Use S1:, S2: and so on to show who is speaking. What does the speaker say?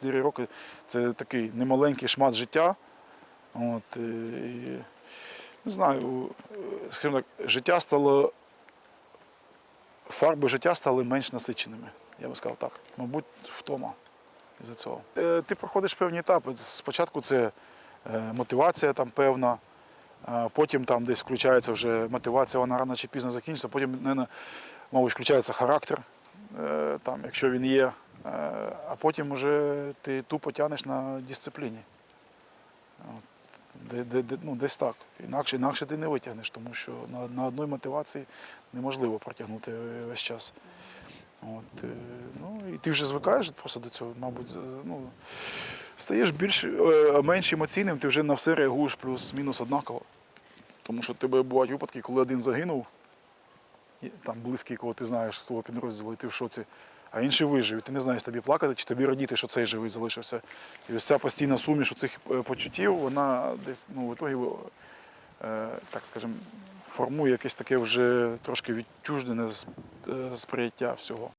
S1: 4 роки це такий немаленький шмат життя. От, і, не знаю, скажімо так, життя стало. Фарби життя стали менш насиченими, я би сказав так. Мабуть, втома із-за цього. Е, Ти проходиш певні етапи. Спочатку це е, мотивація там певна, потім там десь включається вже мотивація, вона рано чи пізно закінчиться, потім, мабуть, включається характер, е, там, якщо він є, а потім вже ти тупо тянеш на дисципліні. Ну, десь так. Інакше, інакше ти не витягнеш, тому що на, на одній мотивації неможливо протягнути весь час. От, е, ну, і ти вже звикаєш просто до цього, мабуть, ну, стаєш більш е, менш емоційним, ти вже на все реагуєш плюс-мінус однаково. Тому що тебе бувають випадки, коли один загинув, там близький, кого ти знаєш свого підрозділу, і ти в шоці, а інший вижив. І ти не знаєш, тобі плакати чи тобі радіти, що цей живий залишився. І ось ця постійна суміш цих почуттів, вона десь ну, в ітогі, е, так скажем, формує якесь таке вже трошки відчуждене е, сприйняття всього.